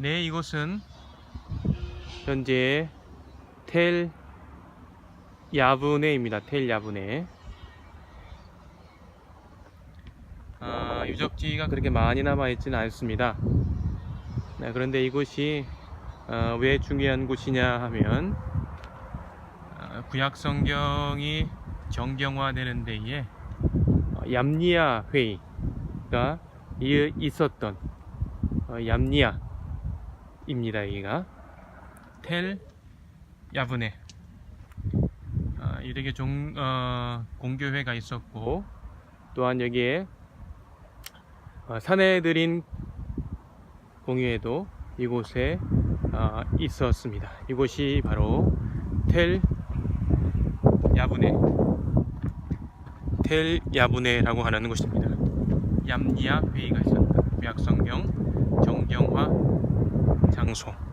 네, 이곳은 현재 텔 야브네입니다. 텔 야브네. 아, 유적지가 그렇게 많이 남아 있지는 않습니다. 네, 그런데 이곳이 어, 왜 중요한 곳이냐 하면 어, 구약 성경이 정경화되는 데에 어, 얌니아 회의가 이- 있었던 어, 얌니아 입니다. 여기가 텔 야브네 어, 이렇게 종, 어, 공교회가 있었고 또한 여기에 어, 사내들인 공유회도 이곳에 어, 있었습니다. 이곳이 바로 텔 야브네 텔 야브네라고 하는 곳입니다. 얌니아 회의가 있었다. 구약성경 정경화 장소